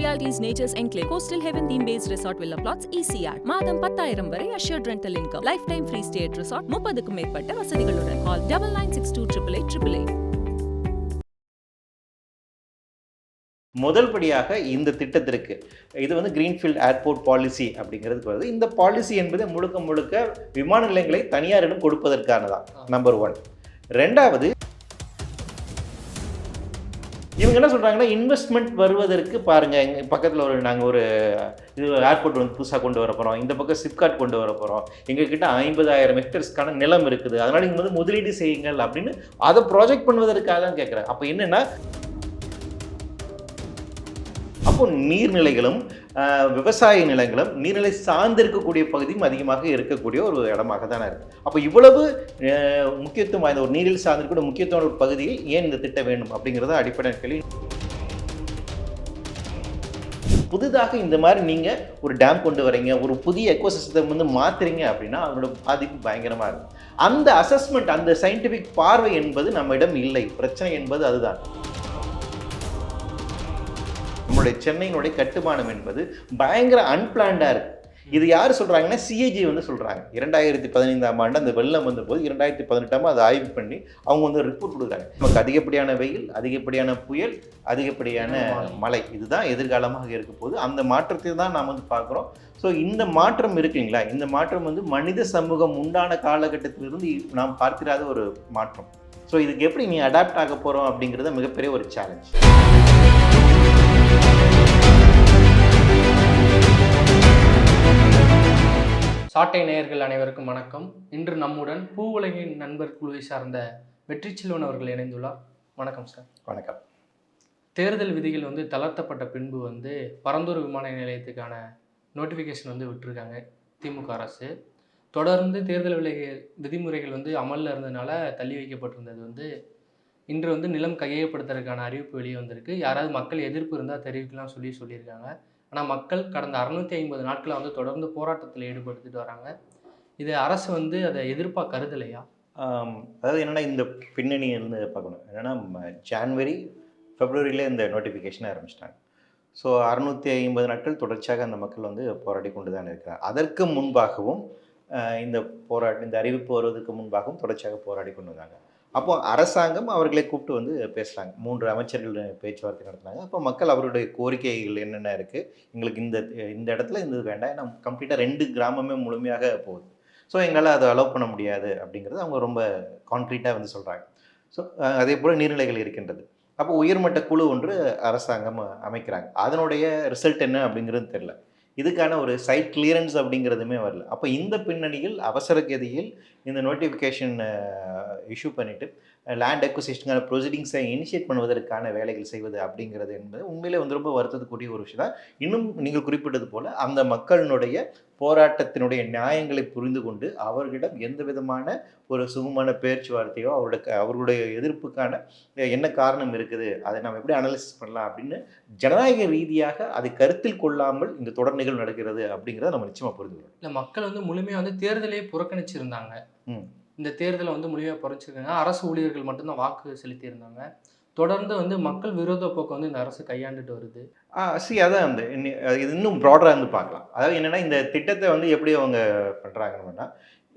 Realities Nature's Enclave, Coastal Heaven theme based resort villa plots, ECR. மாதம் பத்தாயிரம் வரை assured rental income. Lifetime free stay at resort, முப்பதுக்கும் மேற்பட்ட வசதிகளுடன். Call double nine six two triple eight triple eight. முதல் படியாக இந்த திட்டத்திற்கு இது வந்து கிரீன்ஃபீல்ட் ஏர்போர்ட் பாலிசி அப்படிங்கிறதுக்கு வருது இந்த பாலிசி என்பது முழுக்க முழுக்க விமான நிலையங்களை தனியாரிடம் கொடுப்பதற்கானதான் நம்பர் ஒன் ரெண்டாவது இவங்க என்ன சொல்கிறாங்கன்னா இன்வெஸ்ட்மெண்ட் வருவதற்கு பாருங்கள் எங்கள் பக்கத்தில் ஒரு நாங்கள் ஒரு இது ஏர்போர்ட் வந்து புதுசாக கொண்டு வர போகிறோம் இந்த பக்கம் சிப்காட் கொண்டு வர போகிறோம் எங்ககிட்ட ஐம்பதாயிரம் ஹெக்டர்ஸ்க்கான நிலம் இருக்குது. அதனால் இங்கே வந்து முதலீடு செய்யுங்கள் அப்படின்னு அதை ப்ராஜெக்ட் பண்ணுவதற்காக தான் கேட்குறேன் அப்போ என்னென்னா அப்போ நீர்நிலைகளும் விவசாய நிலங்களும் நீர்நிலை சார்ந்திருக்கக்கூடிய பகுதியும் அதிகமாக இருக்கக்கூடிய ஒரு இடமாக தானே இருக்கு. அப்போ இவ்வளவு முக்கியத்துவம் வாய்ந்த ஒரு நீரில் சார்ந்திருக்கிற முக்கியத்துவம் ஒரு பகுதியில் ஏன் இந்த திட்டம் வேணும் அப்படிங்கிறத அடிப்படை கேள்வி. புதிதாக இந்த மாதிரி நீங்கள் ஒரு டேம் கொண்டு வரீங்க ஒரு புதிய எக்கோசிஸ்டம் வந்து மாற்றுறீங்க அப்படின்னா அதோட பாதிப்பு பயங்கரமாக இருக்கும் அந்த அசஸ்மெண்ட் அந்த சயின்டிஃபிக் பார்வை என்பது நம்மிடம் இல்லை. பிரச்சனை என்பது அதுதான். நம்மளுடைய சென்னையினுடைய கட்டுமானம் என்பது பயங்கர அன்பிளான்டாக இருக்குது இது யார் சொல்கிறாங்கன்னா சிஏஜி வந்து சொல்கிறாங்க இரண்டாயிரத்தி பதினைந்தாம் ஆண்டு அந்த வெள்ளம் வந்தபோது இரண்டாயிரத்தி பதினெட்டாம் அதை ஆய்வு பண்ணி அவங்க வந்து ரிப்போர்ட் கொடுக்குறாங்க. நமக்கு அதிகப்படியான வெயில் அதிகப்படியான புயல் அதிகப்படியான மழை இதுதான் எதிர்காலமாக இருக்க போது. அந்த மாற்றத்தை தான் நாம் வந்து பார்க்குறோம். ஸோ இந்த மாற்றம் இருக்குங்களா இந்த மாற்றம் வந்து மனித சமூகம் உண்டான காலகட்டத்திலிருந்து நாம் பார்க்கிறாத ஒரு மாற்றம். ஸோ இதுக்கு எப்படி நீ அடாப்ட் ஆக போகிறோம் அப்படிங்கிறது மிகப்பெரிய ஒரு சேலஞ்ச் சாட்டை நேயர்கள் அனைவருக்கும் வணக்கம். இன்று நம்முடன் பூ உலகின் நண்பர் குழுவை சார்ந்த வெற்றி செல்வன் அவர்கள் இணைந்துள்ளார். வணக்கம் சார். வணக்கம். தேர்தல் விதிகள் வந்து தளர்த்தப்பட்ட பின்பு வந்து பரந்தூர் விமான நிலையத்துக்கான நோட்டிஃபிகேஷன் வந்து விட்டிருக்காங்க திமுக அரசு. தொடர்ந்து தேர்தல் விலை விதிமுறைகள் வந்து அமலில் இருந்ததுனால தள்ளி வைக்கப்பட்டிருந்தது வந்து இன்று வந்து நிலம் கையகப்படுத்துறதுக்கான அறிவிப்பு வெளியே வந்திருக்கு. யாராவது மக்கள் எதிர்ப்பு இருந்தால் தெரிவிக்கலாம் சொல்லி சொல்லியிருக்காங்க. ஆனால் மக்கள் கடந்த அறுநூத்தி ஐம்பது நாட்களை வந்து தொடர்ந்து போராட்டத்தில் ஈடுபடுத்திட்டு வராங்க. இது அரசு வந்து அதை எதிர்ப்பாக கருதலையா? அதாவது என்னென்னா இந்த பின்னணியை இருந்து பார்க்கணும். என்னென்னா ஜான்வரி ஃபெப்ரவரியிலே இந்த நோட்டிஃபிகேஷனை ஆரம்பிச்சிட்டாங்க. ஸோ அறுநூற்றி ஐம்பது நாட்கள் தொடர்ச்சியாக அந்த மக்கள் வந்து போராடி கொண்டு தான் இருக்கிறார் அதற்கு முன்பாகவும் இந்த போராட்டம் இந்த அறிவிப்பு வருவதற்கு முன்பாகவும் தொடர்ச்சியாக போராடி கொண்டு வந்தாங்க. அப்போ அரசாங்கம் அவர்களை கூப்பிட்டு வந்து பேசுகிறாங்க மூன்று அமைச்சர்கள் பேச்சுவார்த்தை நடத்துனாங்க. அப்போ மக்கள் அவருடைய கோரிக்கைகள் என்னென்ன இருக்குது எங்களுக்கு இந்த இந்த இடத்துல இந்த இது வேண்டாம். ஏன்னா கம்ப்ளீட்டாக ரெண்டு கிராமமே முழுமையாக போகுது. ஸோ எங்களால் அதை அலோவ் பண்ண முடியாது அப்படிங்கிறது அவங்க ரொம்ப கான்க்ரீட்டாக வந்து சொல்கிறாங்க ஸோ அதே போல் நீர்நிலைகள் இருக்கின்றது. அப்போ உயர்மட்ட குழு ஒன்று அரசாங்கம் அமைக்கிறாங்க. அதனுடைய ரிசல்ட் என்ன அப்படிங்கிறது தெரில இதுக்கான ஒரு சைட் கிளியரன்ஸ் அப்படிங்கிறதுமே வரல. அப்போ இந்த பின்னணியில் அவசர கதியில் இந்த நோட்டிஃபிகேஷன் இஷ்யூ பண்ணிவிட்டு லேண்ட் அக்விசிஷனுக்கான ப்ரொசீடிங்ஸை இனிஷியேட் பண்ணுவதற்கான வேலைகள் செய்வது அப்படிங்கிறது என்பது உண்மையிலே வந்து ரொம்ப வருத்தத்துக்குரிய ஒரு விஷயம் தான். இன்னும் நீங்கள் குறிப்பிட்டது போல் அந்த மக்களினுடைய போராட்டத்தினுடைய நியாயங்களை புரிந்து கொண்டு அவர்களிடம் எந்த விதமான ஒரு சுகமான பேச்சுவார்த்தையோ அவருடைய அவர்களுடைய எதிர்ப்புக்கான என்ன காரணம் இருக்குது அதை நம்ம எப்படி அனலிசிஸ் பண்ணலாம் அப்படின்னு ஜனநாயக ரீதியாக அதை கருத்தில் கொள்ளாமல் இந்த தொடர் நிகழ்வு நடக்கிறது அப்படிங்கிறத நம்ம நிச்சயமாக புரிஞ்சுக்கணும் இல்லை மக்கள் வந்து முழுமையாக வந்து தேர்தலே புறக்கணிச்சிருந்தாங்க. இந்த தேர்தலை வந்து முழுமையாக புறச்சிருக்காங்க. அரசு ஊழியர்கள் மட்டும்தான் வாக்கு செலுத்தியிருந்தாங்க. தொடர்ந்து வந்து மக்கள் விரோத போக்கு வந்து இந்த அரசு கையாண்டுட்டு வருது. சி அதான் அந்த இது இன்னும் ப்ராடராக இருந்து பார்க்கலாம். அதாவது என்னென்னா இந்த திட்டத்தை வந்து எப்படி அவங்க பண்ணுறாங்கன்னா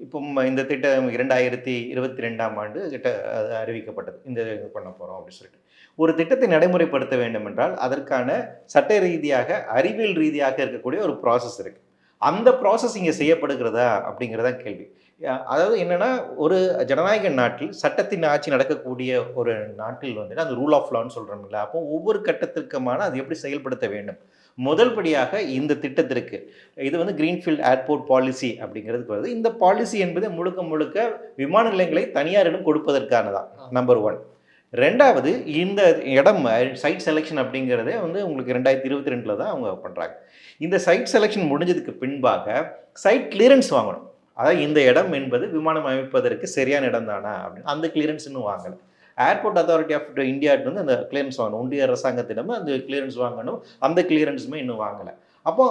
இப்போ இந்த திட்டம் இரண்டாயிரத்தி இருபத்தி ரெண்டாம் ஆண்டு கிட்ட அது அறிவிக்கப்பட்டது. இந்த இது பண்ண போகிறோம் அப்படின்னு சொல்லிட்டு. ஒரு திட்டத்தை நடைமுறைப்படுத்த வேண்டும் என்றால் அதற்கான சட்ட ரீதியாக அறிவியல் ரீதியாக இருக்கக்கூடிய ஒரு ப்ராசஸ் இருக்குது அந்த ப்ராசஸ் இங்கே செய்யப்படுகிறதா அப்படிங்கிறதா கேள்வி. அதாவது என்னென்னா ஒரு ஜனநாயக நாட்டில் சட்டத்தின் ஆட்சி நடக்கக்கூடிய ஒரு நாட்டில் வந்து அந்த ரூல் ஆஃப் லான்னு சொல்கிறோம்ல அப்போ ஒவ்வொரு கட்டத்திற்குமான அது எப்படி செயல்படுத்த வேண்டும்? முதல் படியாக இந்த திட்டத்திற்கு இது வந்து கிரீன்ஃபீல்ட் ஏர்போர்ட் பாலிசி அப்படிங்கிறதுக்கு வருது. இந்த பாலிசி என்பது முழுக்க முழுக்க விமான நிலையங்களை தனியாரிடம் கொடுப்பதற்கானதான் நம்பர் ஒன் ரெண்டாவது இந்த இடம் சைட் செலெக்ஷன் அப்படிங்கிறதே வந்து உங்களுக்கு ரெண்டாயிரத்தி இருபத்தி ரெண்டில் தான் அவங்க பண்ணுறாங்க இந்த சைட் செலெக்ஷன் முடிஞ்சதுக்கு பின்பாக சைட் கிளியரன்ஸ் வாங்கணும். அதாவது இந்த இடம் என்பது விமானம் அமைப்பதற்கு சரியான இடம் தானா அப்படின்னு அந்த கிளியரன்ஸ் இன்னும் வாங்கலை ஏர்போர்ட் அத்தாரிட்டி ஆஃப் இந்தியா வந்து அந்த கிளியரன்ஸ் வாங்கணும். ஒன்றிய அரசாங்கத்திடம் அந்த கிளியரன்ஸ் வாங்கணும். அந்த கிளியரன்ஸுமே இன்னும் வாங்கலை. அப்போ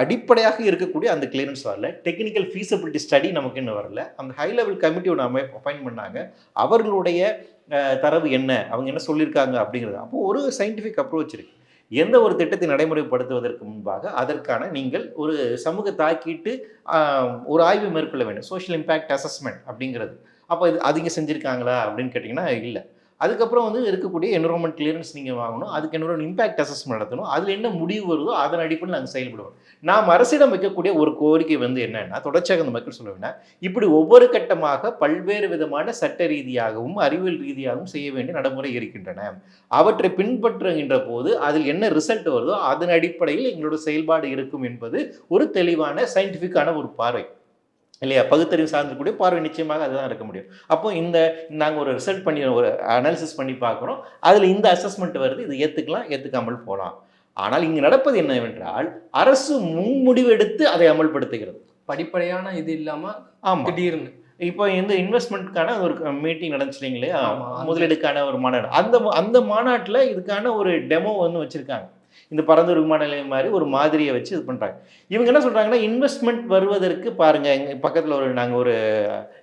அடிப்படையாக இருக்கக்கூடிய அந்த கிளியரன்ஸ் வரல. டெக்னிக்கல் ஃபீஸபிலிட்டி ஸ்டடி நமக்கு இன்னும் வரல. அந்த ஹை லெவல் கமிட்டி ஒன்று அமை அப்பாயின் பண்ணாங்க. அவர்களுடைய தரவு என்ன? அவங்க என்ன சொல்லியிருக்காங்க அப்படிங்கிறது. அப்போ ஒரு சயின்டிஃபிக் அப்ரோச் இருக்குது எந்த ஒரு திட்டத்தை நடைமுறைப்படுத்துவதற்கு முன்பாக அதற்கான நீங்கள் ஒரு சமூக தாக்கிட்டு ஒரு ஆய்வு மேற்கொள்ள வேண்டும். சோஷியல் இம்பேக்ட் அசஸ்மெண்ட் அப்படிங்கிறது. அப்போ இது அதிகம் செஞ்சுருக்காங்களா அப்படின்னு கேட்டிங்கன்னா இல்லை. அதுக்கப்புறம் வந்து இருக்கக்கூடிய என்வரன்மெண்ட் கிளியரன்ஸ் நீங்கள் வாங்கணும். அதுக்கு என்ன இம்பாக்ட் அசஸ்மெண்ட் நடத்தணும். அதில் என்ன முடிவு வருதோ அதன் அடிப்படையில் நாங்கள் செயல்படுவோம். நாம் அரசிடம் வைக்கக்கூடிய ஒரு கோரிக்கை வந்து என்னென்னா தொடர்ச்சியாக அந்த மக்கள் சொல்லுவேன்னா இப்படி ஒவ்வொரு கட்டமாக பல்வேறு விதமான சட்ட ரீதியாகவும் அறிவியல் ரீதியாகவும் செய்ய வேண்டிய நடைமுறை இருக்கின்றன. அவற்றை பின்பற்றுகின்ற போது அதில் என்ன ரிசல்ட் வருதோ அதன் அடிப்படையில் எங்களோட செயல்பாடு இருக்கும் என்பது ஒரு தெளிவான சயின்டிஃபிக்கான ஒரு பார்வை. இல்லையா? பகுத்தறிவு சார்ந்தக்கூடிய பார்வை நிச்சயமாக அதுதான் இருக்க முடியும். அப்போ இந்த நாங்கள் ஒரு ரிசல்ட் பண்ணி ஒரு அனாலிசிஸ் பண்ணி பார்க்குறோம். அதில் இந்த அசஸ்மெண்ட் வருது. இது ஏற்றுக்கலாம் ஏற்றுக்காமல் போகலாம். ஆனால் இங்கு நடப்பது என்னவென்றால் அரசு முன்முடிவெடுத்து அதை அமல்படுத்துகிறது. படிப்படையான இது இல்லாம ஆமாம் திடீர்னு. இப்போ இந்த இன்வெஸ்ட்மெண்ட்கான ஒரு மீட்டிங் ஆமா, அந்த- முதலீடுக்கான ஒரு மாநாடு. அந்த அந்த மாநாட்டில் இதுக்கான ஒரு டெமோ வந்து வச்சுருக்காங்க. இந்த பரந்தூர் விமான நிலையம் மாதிரி ஒரு மாதிரியை வச்சு இது பண்ணுறாங்க இவங்க என்ன சொல்கிறாங்கன்னா இன்வெஸ்ட்மெண்ட் வருவதற்கு பாருங்கள் எங்கள் பக்கத்தில் ஒரு நாங்கள் ஒரு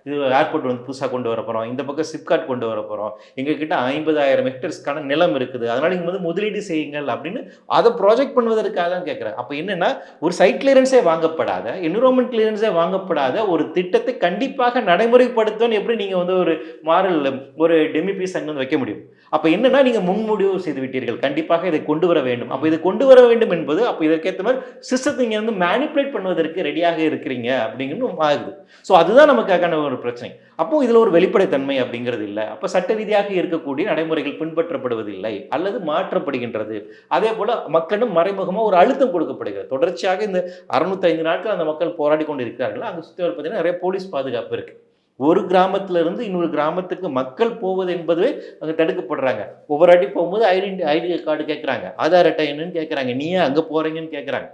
இது ஏர்போர்ட் வந்து புதுசாக கொண்டு வர போகிறோம் இந்த பக்கம் சிப்காட் கொண்டு வர போகிறோம் எங்ககிட்ட ஐம்பதாயிரம் ஹெக்டர்ஸ்க்கான நிலம் இருக்குது. அதனால் இங்கே வந்து முதலீடு செய்யுங்கள் அப்படின்னு அதை ப்ராஜெக்ட் பண்ணுவதற்காக தான் கேட்குறேன் அப்போ என்னென்னா ஒரு சைட் கிளியரன்ஸே வாங்கப்படாத என்விரான்மெண்ட் கிளியரன்ஸே வாங்கப்படாத ஒரு திட்டத்தை கண்டிப்பாக நடைமுறைப்படுத்தணும்னு எப்படி நீங்கள் வந்து ஒரு மாறல் ஒரு டெமி சங்கம் வைக்க முடியும்? அப்போ என்னென்னா நீங்கள் முன்முடிவு செய்து விட்டீர்கள். கண்டிப்பாக இதை கொண்டு வர வேண்டும். அப்போ இதை கொண்டு வர வேண்டும் என்பது அப்போ இதற்கேற்ற மாதிரி சிஸ்டத்தை இங்கே வந்து மேனிப்புலேட் பண்ணுவதற்கு ரெடியாக இருக்கிறீங்க அப்படிங்கிறது ஆகுது. ஸோ அதுதான் நமக்கான ஒரு பிரச்சனை. அப்போ இதில் ஒரு வெளிப்படைத்தன்மை அப்படிங்கிறது இல்லை. அப்போ சட்ட ரீதியாக இருக்கக்கூடிய நடைமுறைகள் பின்பற்றப்படுவதில்லை அல்லது மாற்றப்படுகின்றது. அதே போல் மக்களும் மறைமுகமாக ஒரு அழுத்தம் கொடுக்கப்படுகிறது. தொடர்ச்சியாக இந்த அறுநூத்தைந்து நாட்கள் அந்த மக்கள் போராடி கொண்டு இருக்கிறார்கள் அங்கே சுற்றி வர பார்த்தீங்கன்னா நிறைய போலீஸ் பாதுகாப்பு இருக்கு. ஒரு கிராமத்திலிருந்து இன்னொரு கிராமத்துக்கு மக்கள் போவது என்பதுவே அங்கே தடுக்கப்படுறாங்க. ஒவ்வொரு அடி போகும்போது ஐடென்டி ஐடி கார்டு கேட்குறாங்க ஆதார் அட்டை என்னன்னு கேட்குறாங்க நீ ஏன் அங்கே போகிறீங்கன்னு கேட்குறாங்க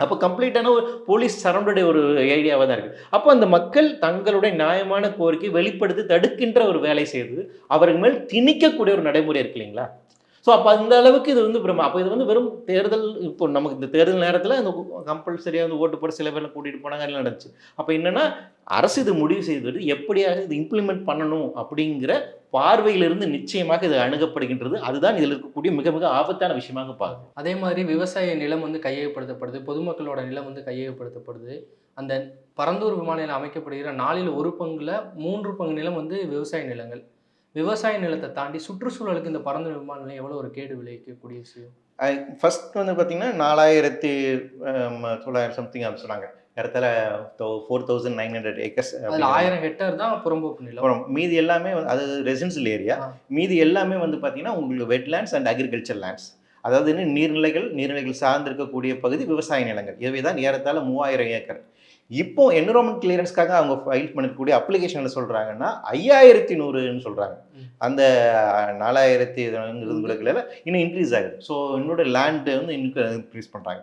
அப்போ கம்ப்ளீட்டான ஒரு போலீஸ் சரௌண்டட் ஒரு ஐடியாவாக தான் இருக்குது அப்போ அந்த மக்கள் தங்களுடைய நியாயமான கோரிக்கை வெளிப்படுத்தி தடுக்கின்ற ஒரு வேலை செய்து அவர்கள் மேல் திணிக்கக்கூடிய ஒரு நடைமுறை இருக்கு இல்லைங்களா? ஸோ அப்போ அந்த அளவுக்கு இது வந்து பிரமா அப்போ இது வந்து வெறும் தேர்தல் இப்போ நமக்கு இந்த தேர்தல் நேரத்தில் அந்த கம்பல்சரியாக வந்து ஓட்டு போட சில பேரில் கூட்டிகிட்டு போனாங்க எல்லாம் நடந்துச்சு. அப்போ என்னன்னா அரசு இது முடிவு செய்தது எப்படியாக இது இம்ப்ளிமெண்ட் பண்ணணும் அப்படிங்கிற பார்வையிலிருந்து நிச்சயமாக இது அணுகப்படுகின்றது. அதுதான் இதில் இருக்கக்கூடிய மிக மிக ஆபத்தான விஷயமாக பார்க்கும் அதே மாதிரி விவசாய நிலம் வந்து கையகப்படுத்தப்படுது பொதுமக்களோட நிலம் வந்து கையகப்படுத்தப்படுது. அந்த பரந்தூர் விமான நிலையம் அமைக்கப்படுகிற நாளில் ஒரு பங்குல மூன்று பங்கு நிலம் வந்து விவசாய நிலங்கள். விவசாய நிலத்தை தாண்டி சுற்றுச்சூழலுக்கு இந்த பரந்தூர் விமான நிலையம் எவ்வளோ ஒரு கேடு விளைவிக்கக்கூடிய விஷயம்? ஃபர்ஸ்ட் வந்து பார்த்தீங்கன்னா நாலாயிரத்தி தொள்ளாயிரம் சம்திங் அப்படி சொன்னாங்க. இடத்துல four thousand nine hundred acres ஆயிரம் ஹெக்டேர் தான் புறம்போக்கு நிலம். மீதி எல்லாமே அது ரெசிடென்சியல் ஏரியா. மீதி எல்லாமே வந்து பார்த்தீங்கன்னா உங்களுக்கு வெட்லேண்ட்ஸ் அண்ட் அக்ரிகல்ச்சர் லேண்ட்ஸ் அதாவது இன்னும் நீர்நிலைகள் நீர்நிலைகள் சார்ந்திருக்கக்கூடிய பகுதி விவசாய நிலங்கள். இவை தான் ஏறத்தாழ மூவாயிரம் ஏக்கர். இப்போ என்விரான்மெண்ட் கிளியரன்ஸ்க்காக அவங்க ஃபைல் பண்ணக்கூடிய அப்ளிகேஷனில் சொல்கிறாங்கன்னா ஐயாயிரத்தி நூறுன்னு சொல்கிறாங்க. அந்த நாலாயிரத்தி இன்னும் இன்க்ரீஸ் ஆகுது. ஸோ என்னோட லேண்டு வந்து இன்னும் இன்க்ரீஸ் பண்ணுறாங்க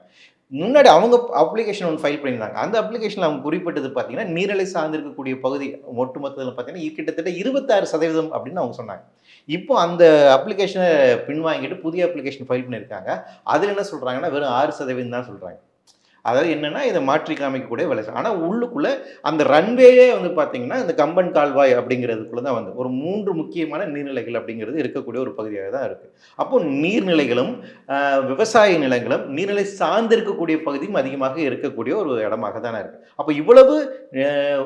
முன்னாடி அவங்க அப்ளிகேஷன் ஒன்று ஃபைல் பண்ணியிருந்தாங்க. அந்த அப்ளிகேஷனில் அவங்க குறிப்பிட்டது பார்த்தீங்கன்னா நீர்நிலை சார்ந்திருக்கக்கூடிய பகுதி ஒட்டுமொத்தத்தில் பார்த்தீங்கன்னா கிட்டத்தட்ட இருபத்தாறு சதவீதம் அப்படின்னு அவங்க சொன்னாங்க. இப்போ அந்த அப்ளிகேஷனை பின்வாங்கிட்டு புதிய அப்ளிகேஷன் ஃபைல் பண்ணியிருக்காங்க. அதில் என்ன சொல்கிறாங்கன்னா வெறும் ஆறு சதவீதம் தான் சொல்கிறாங்க அதாவது என்னென்னா இதை மாற்றி காமிக்கக்கூடிய வேலை ஆனால் உள்ளுக்குள்ளே அந்த ரன்வேயே வந்து பார்த்தீங்கன்னா இந்த கம்பன் கால்வாய் அப்படிங்கிறதுக்குள்ள தான் வந்து ஒரு மூன்று முக்கியமான நீர்நிலைகள் அப்படிங்கிறது இருக்கக்கூடிய ஒரு பகுதியாக தான் இருக்குது அப்போ நீர்நிலைகளும் விவசாய நிலங்களும் நீர்நிலை சார்ந்திருக்கக்கூடிய பகுதியும் அதிகமாக இருக்கக்கூடிய ஒரு இடமாக தானே இருக்குது அப்போ இவ்வளவு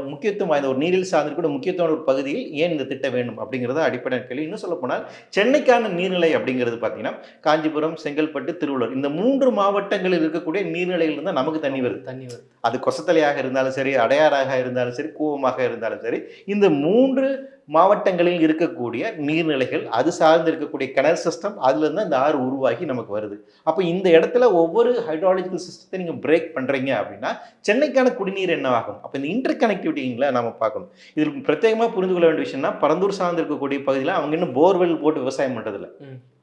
முக்கியத்துவம் வாய்ந்த ஒரு நீரில் சார்ந்திருக்கக்கூடிய முக்கியத்துவமான ஒரு பகுதியில் ஏன் இந்த திட்டம் வேண்டும் அப்படிங்கிறத அடிப்படை கேள்வி. இன்னும் சொல்லப்போனால் சென்னைக்கான நீர்நிலை அப்படிங்கிறது பார்த்தீங்கன்னா காஞ்சிபுரம் செங்கல்பட்டு திருவள்ளூர் இந்த மூன்று மாவட்டங்களில் இருக்கக்கூடிய நீர்நிலைகள் தான் நமக்கு தண்ணி வருது. தண்ணி வருது. அது கொசத்தலையாக இருந்தாலும் சரி அடையாறாக இருந்தாலும் சரி கூவமாக இருந்தாலும் சரி இந்த மூன்று மாவட்டங்களில் இருக்கக்கூடிய நீர்நிலைகள் அது சார்ந்து இருக்கக்கூடிய கிணறு சிஸ்டம் அதுலேருந்து அந்த ஆறு உருவாகி நமக்கு வருது. அப்போ இந்த இடத்துல ஒவ்வொரு ஹைட்ராலஜிக்கல் சிஸ்டத்தை நீங்கள் பிரேக் பண்ணுறீங்க அப்படின்னா சென்னைக்கான குடிநீர் என்னவாகும்? அப்போ இந்த இன்டர் கனெக்டிவிட்டிங்களை நம்ம பார்க்கணும். இதில் பிரத்யேகமாக புரிந்து கொள்ள வேண்டிய விஷயம்னா பரந்தூர் சார்ந்து இருக்கக்கூடிய பகுதியில் அவங்க இன்னும் போர்வெல் போட்டு விவசாயம் பண்ணுறதில்ல.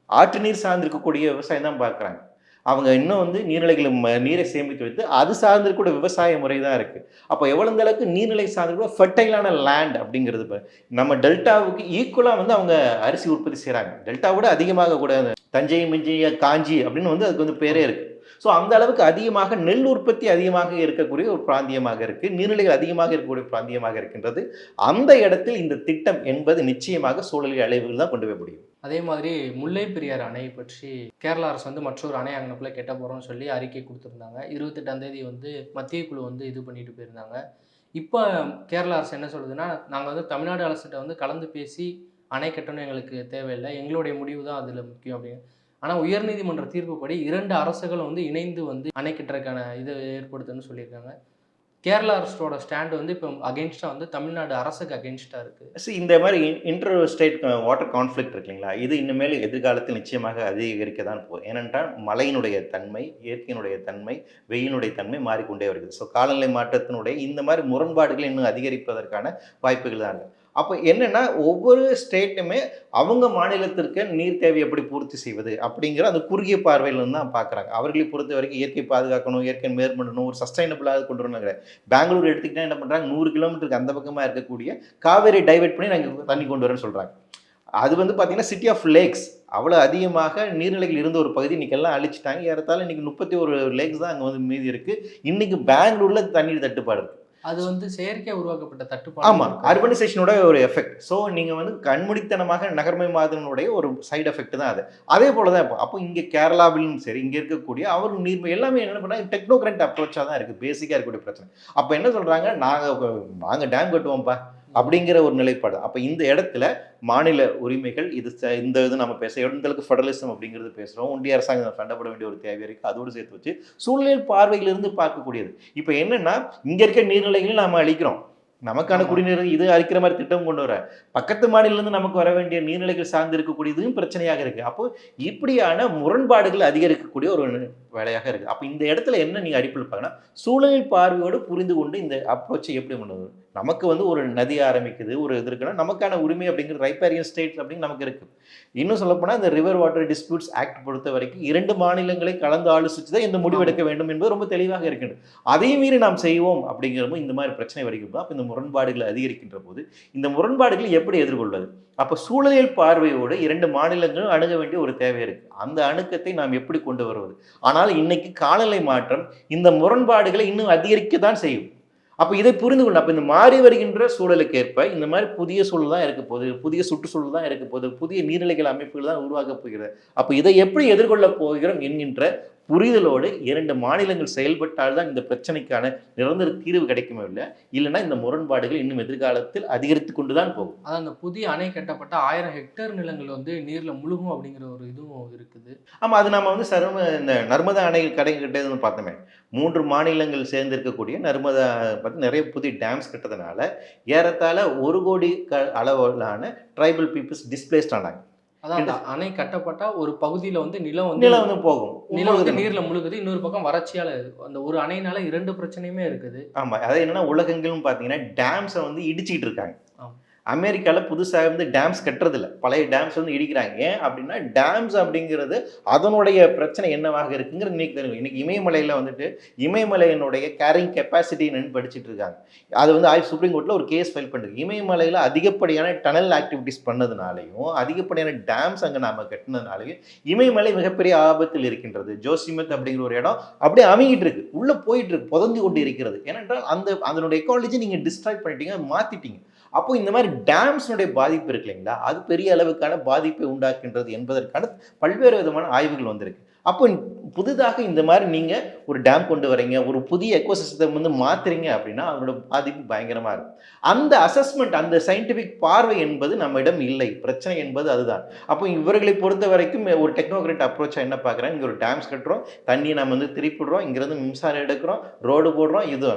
ஆற்று நீர் சார்ந்து இருக்கக்கூடிய விவசாயம் தான் பார்க்குறாங்க. அவங்க இன்னும் வந்து நீர்நிலைகளை ம- நீரை சேமித்து வைத்து அது சார்ந்து கூட விவசாய முறை தான் இருக்குது அப்போ எவ்வளவு அளவுக்கு நீர்நிலை சார்ந்து கூட ஃபெர்டைலான லேண்ட் அப்படிங்கிறது நம்ம டெல்டாவுக்கு ஈக்குவலாக வந்து அவங்க அரிசி உற்பத்தி செய்கிறாங்க டெல்டாவோட அதிகமாக கூட தஞ்சை மிஞ்சிய காஞ்சி அப்படின்னு வந்து அதுக்கு வந்து பேரே இருக்குது ஸோ அந்த அளவுக்கு அதிகமாக நெல் உற்பத்தி அதிகமாக இருக்கக்கூடிய ஒரு பிராந்தியமாக இருக்குது நீர்நிலைகள் அதிகமாக இருக்கக்கூடிய பிராந்தியமாக இருக்கின்றது. அந்த இடத்தில் இந்த திட்டம் என்பது நிச்சயமாக சூழலில் அழைவுகள் தான் கொண்டு போய் முடியும். அதே மாதிரி முல்லை பெரியார் அணை பற்றி கேரளா அரசு வந்து மற்றொரு அணை அங்கனக்குள்ள கெட்ட போகிறோம்னு சொல்லி அறிக்கை கொடுத்துருந்தாங்க. இருபத்தெட்டாம் தேதி வந்து மத்திய குழு வந்து இது பண்ணிட்டு போயிருந்தாங்க. இப்போ கேரளா அரசு என்ன சொல்லுதுன்னா நாங்கள் வந்து தமிழ்நாடு அரசுகிட்ட வந்து கலந்து பேசி அணை கட்டணும் எங்களுக்கு தேவையில்லை. எங்களுடைய முடிவு தான் அதில் முக்கியம் அப்படின்னு. ஆனால் உயர்நீதிமன்ற தீர்ப்புப்படி இரண்டு அரசுகளும் வந்து இணைந்து வந்து அணை கட்டுறதுக்கான இதை ஏற்படுத்துன்னு சொல்லியிருக்காங்க. கேரளா அரசோட ஸ்டாண்டு வந்து இப்போ அகேன்ஸ்டாக வந்து தமிழ்நாடு அரசுக்கு அகேன்ஸ்டாக இருக்குது ஸோ இந்த மாதிரி இன்டர் ஸ்டேட் வாட்டர் கான்ஃப்ளிக்ட் இருக்கு இல்லைங்களா? இது இனிமேல் எதிர்காலத்தில் நிச்சயமாக அதிகரிக்க தான் போகும். ஏனென்றால் மழையினுடைய தன்மை இயற்கையினுடைய தன்மை வெயிலினுடைய தன்மை மாறிக்கொண்டே வருகிறது. ஸோ காலநிலை மாற்றத்தினுடைய இந்த மாதிரி முரண்பாடுகள் இன்னும் அதிகரிப்பதற்கான வாய்ப்புகள் தான் இருக்குது அப்போ என்னென்னா ஒவ்வொரு ஸ்டேட்டுமே அவங்க மாநிலத்திற்கு நீர் தேவை எப்படி பூர்த்தி செய்வது அப்படிங்கிற அந்த குறுகிய பார்வையிலிருந்து தான் பார்க்குறாங்க அவர்களை பொறுத்த வரைக்கும் இயற்கை பாதுகாக்கணும் இயற்கை மேற்படணும் ஒரு சஸ்டைனபிளாக கொண்டு வரணும் பெங்களூர் எடுத்துக்கிட்டால் என்ன பண்ணுறாங்க நூறு கிலோமீட்டருக்கு அந்த பக்கமாக இருக்கக்கூடிய காவேரி டைவெர்ட் பண்ணி நாங்கள் தண்ணி கொண்டு வரேன்னு சொல்கிறாங்க அது வந்து பார்த்தீங்கன்னா சிட்டி ஆஃப் லேக்ஸ் அவ்வளோ அதிகமாக நீர்நிலைகள் இருந்த ஒரு பகுதி இன்றைக்கெல்லாம் அழிச்சிட்டாங்க. ஏறத்தாலும் இன்றைக்கி முப்பத்தி ஒரு லேக்ஸ் தான் அங்கே வந்து மீதி இருக்குது இன்றைக்கி பெங்களூரில் தண்ணீர் தட்டுப்பாடு இருக்குது அது வந்து செயற்கையாக உருவாக்கப்பட்ட ஆமாம் தட்டுப்பாடு அர்பனைசேஷனோட ஒரு எஃபெக்ட் ஸோ நீங்கள் வந்து கண்மூடித்தனமாக நகர்மை மாதினுடைய ஒரு சைடு எஃபெக்ட் தான் அது. அதே போல தான் இப்போ அப்போ இங்கே கேரளாவிலும் சரி இங்கே இருக்கக்கூடிய அவர் நீர் எல்லாமே என்ன பண்ணாங்க டெக்னோகிரண்ட் அப்ரோச்சாக தான் இருக்குது பேசிக்காக இருக்கக்கூடிய பிரச்சனை. அப்போ என்ன சொல்கிறாங்க நாங்கள் நாங்கள் டேம் கட்டுவோம்ப்பா. அப்படிங்கிற ஒரு நிலைப்பாடு. அப்போ இந்த இடத்துல மாநில உரிமைகள் இது இந்த இது நம்ம பேச எந்தளவுக்கு ஃபெடரலிசம் அப்படிங்கிறது பேசுகிறோம் ஒன்றிய அரசாங்கம் சண்டைப்பட வேண்டிய ஒரு தேவை இருக்குது அதோடு சேர்த்து வச்சு சூழ்நிலை பார்வையிலிருந்து பார்க்கக்கூடியது. இப்போ என்னன்னா இங்கே இருக்க நீர்நிலைகளையும் நாம அழிக்கிறோம். நமக்கான. குடிநீர் இது அழிக்கிற மாதிரி திட்டம் கொண்டு வர பக்கத்து மாநிலிருந்து நமக்கு வர வேண்டிய நீர்நிலைகள் சார்ந்து இருக்கக்கூடியதும் பிரச்சனையாக இருக்கு. அப்போ இப்படியான முரண்பாடுகள் அதிகரிக்கக்கூடிய ஒரு வேலையாக இருக்கு. அப்போ இந்த இடத்துல என்ன நீங்க அடிப்படையில் பார்க்கணும் சூழல் பார்வையோடு புரிந்து கொண்டு இந்த அப்ரோச்சை எப்படி பண்ணுவது நமக்கு வந்து ஒரு நதி ஆரம்பிக்குது ஒரு இது இருக்குன்னா நமக்கான உரிமை அப்படிங்கிற ரைப்பேரியன் ஸ்டேட்ஸ் அப்படின்னு நமக்கு இருக்கு. இன்னும் சொல்லப்போனால் இந்த ரிவர் வாட்டர் டிஸ்பியூட்ஸ் ஆக்ட் பொறுத்த வரைக்கும் இரண்டு மாநிலங்களை கலந்து ஆலோசித்து தான் இந்த முடிவு எடுக்க வேண்டும் என்பது ரொம்ப தெளிவாக இருக்கின்றது. அதை மீறி நாம் செய்வோம் அப்படிங்கிறப்போ இந்த மாதிரி பிரச்சனை வரைக்கும் அப்போ இந்த முரண்பாடுகள் அதிகரிக்கின்ற போது இந்த முரண்பாடுகளை எப்படி எதிர்கொள்வது? அப்போ சூழலியல் பார்வையோடு இரண்டு மாநிலங்களும் அணுக வேண்டிய ஒரு தேவை இருக்கு. அந்த அணுக்கத்தை நாம் எப்படி கொண்டு வருவது? ஆனால் இன்னைக்கு காலநிலை மாற்றம் இந்த முரண்பாடுகளை இன்னும் அதிகரிக்க தான் செய்யும். அப்போ இதை புரிந்து கொள்ள அப்போ இந்த மாறி வருகின்ற சூழலுக்கு ஏற்ப இந்த மாதிரி புதிய சூழல் தான் இருக்க போகுது புதிய சுற்றுச்சூழல் தான் இருக்க போகுது புதிய நீர்நிலைகள் அமைப்புகள் தான் உருவாக்க போகிறது. அப்போ இதை எப்படி எதிர்கொள்ள போகிறோம் என்கின்ற புரிதலோடு இரண்டு மாநிலங்கள் செயல்பட்டால் தான் இந்த பிரச்சனைக்கான நிரந்தர தீர்வு கிடைக்குமே இல்லை இல்லைன்னா இந்த முரண்பாடுகள் இன்னும் எதிர்காலத்தில் அதிகரித்து கொண்டு தான் போகும். அதான் அந்த புதிய அணை கட்டப்பட்ட ஆயிரம் ஹெக்டேர் நிலங்கள் வந்து நீர்ல முழுகும் அப்படிங்கிற ஒரு இதுவும் இருக்குது. ஆமாம் அது நம்ம வந்து சர்ம இந்த நர்மதா அணை கடை கிட்டதுன்னு பார்த்தோமே மூன்று மாநிலங்கள் சேர்ந்திருக்கக்கூடிய நர்மதா பார்த்து நிறைய புதிய டேம்ஸ் கட்டதுனால ஏறத்தாழ ஒரு கோடி க அளவிலான ட்ரைபல் பீப்புள்ஸ் டிஸ்பிளேஸ்ட் ஆனாங்க. அதான் அந்த அணை கட்டப்பட்டா ஒரு பகுதியில வந்து நிலம் வந்து நிலம் வந்து போகும் நிலம் வந்து நீர்ல முழுகுது இன்னொரு பக்கம் வறட்சியால. அந்த ஒரு அணைனால இரண்டு பிரச்சனையுமே இருக்குது ஆமாம் அதாவது என்னன்னா உலகெங்கிலும் பார்த்தீங்கன்னா டேம்ஸை வந்து இடிச்சிட்டு இருக்காங்க ஆமா. அமெரிக்காவில் புதுசாக வந்து டேம்ஸ் கட்டுறதில்ல. பழைய டேம்ஸ் வந்து இடிக்கிறாங்க. ஏன் அப்படின்னா டேம்ஸ் அப்படிங்கிறது அதனுடைய பிரச்சனை என்னவாக இருக்குங்கிறது இன்னைக்கு தெரியும். இன்னைக்கு இமயமலையில் வந்துட்டு இமயமலையினுடைய கேரிங் கெப்பாசிட்டி என்னன்னு படிச்சுட்டு இருக்காங்க. அது வந்து ஆய் சுப்ரீம் கோர்ட்டில் ஒரு கேஸ் ஃபைல் பண்ணுறது இமயமலையில் அதிகப்படியான டனல் ஆக்டிவிட்டிஸ் பண்ணதுனாலையும் அதிகப்படியான டேம்ஸ் அங்கே நாம் கட்டினதுனாலையும் இமயமலை மிகப்பெரிய ஆபத்தில் இருக்கின்றது. ஜோசிமத் அப்படிங்கிற ஒரு இடம் அப்படியே அமைகிட்டு இருக்கு. உள்ளே போயிட்டு இருக்கு. புதந்து கொண்டு இருக்கிறது. ஏனென்றால் அந்த அதனுடைய எக்காலஜி நீங்கள் டிஸ்ட்ராய் பண்ணிட்டீங்க மாற்றிட்டீங்க அப்போ இந்த மாதிரி டேம்ஸ்னுடைய பாதிப்பு இருக்கு இல்லைங்களா? அது பெரிய அளவுக்கான பாதிப்பை உண்டாக்குகின்றது என்பதற்கான பல்வேறு விதமான ஆய்வுகள் வந்திருக்கு. அப்போ புதிதாக இந்த மாதிரி நீங்கள் ஒரு டேம் கொண்டு வரீங்க ஒரு புதிய எக்கோசிஸ்டம் வந்து மாற்றுறீங்க அப்படின்னா அதனோட பாதிப்பு பயங்கரமாக இருக்கும் அந்த அசஸ்மெண்ட் அந்த சயின்டிஃபிக் பார்வை என்பது நம்மிடம் இல்லை. பிரச்சனை என்பது அதுதான். அப்போ இவர்களை பொறுத்த வரைக்கும் ஒரு டெக்னோக்ரேட் அப்ரோச்சாக என்ன பார்க்குறேன் இங்கே ஒரு டேம்ஸ் கட்டுறோம் தண்ணியை நம்ம வந்து திருப்பிடுறோம் இங்கேருந்து மின்சாரம் எடுக்கிறோம் ரோடு போடுறோம் இது